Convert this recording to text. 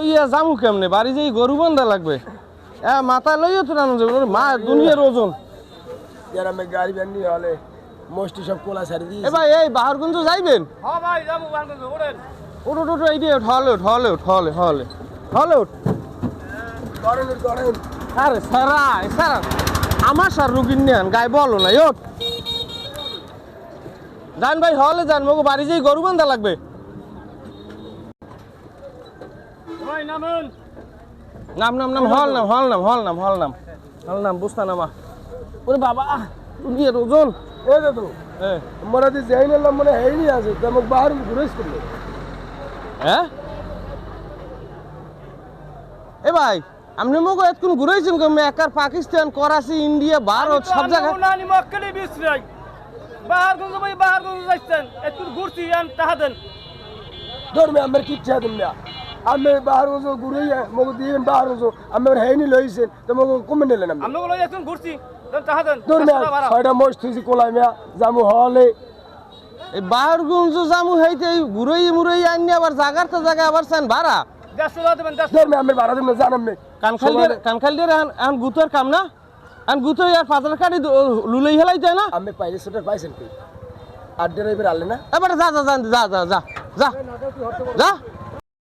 লইয়া যামু কেমনে? বাড়ি যেই গরু বান্ধা লাগবে। এ মাথা লইয়া তো রানো যাবে মা দুনিয়ার ওজন। গ্রামে গাড়ি নিয়ে হলে মোষ্টি সব কোলা ছাড়ি দিয়ে এই বাহারগঞ্জ যাইবেন? হ্যাঁ ভাই যাব ওট ওট ওট এই দিয়ে হলে উঠ হলে উঠ হলে হলে হলে আরে সারা সারা। আমার সার রুগীর নেন গায়ে বলো না ওঠ যান ভাই হলে যান মগো বাড়ি যেই গরু বান্ধা লাগবে ভাই নামুন নাম নাম নাম হল নাম হল নাম হল নাম হল নাম। হল নাম বুঝতা নামা ওরে বাবা দুনিয়ার ওজন। এ দাদু এ। মোরা যে যাই নিলাম মনে নি আছে তেমন বাহার ঘুরেছ করলে হ্যাঁ? এ ভাই আপনি মগো এতক্ষণ ঘুরাইছেন কমে একার পাকিস্তান করাচি ইন্ডিয়া ভারত সব জায়গায়। বাহার গঞ্জ ভাই বাহার গঞ্জ যাচ্ছেন একটু ঘুরছি আন টাহা দেন। ধরবে আমার কিচ্ছা দিন না। আমি বাহার ওজো ঘুরে মগ দিয়ে বাহার ওজো আমি হেনি লইছেন তো মগ কমে নিলেন আমি না ছয়টা মোষ থুইছি কোলাই মিয়া জামু হলে। এই বাহার গুঞ্জ জামু হইতে এই ঘুরেই মুরেই আনি আবার জাগার তো জায়গা আবার চান ভাড়া। দূর মিয়া আমি ভাড়া দিমে জানাম কানখাল দিয়ে আন গুতর কাম না? আন গুতর আর পাতার কাটি হেলাই যায় না? আমি পাইলে পাইছেন কি আর ড্রাইভার না? এবার যা যা যা যা যা যা। যা।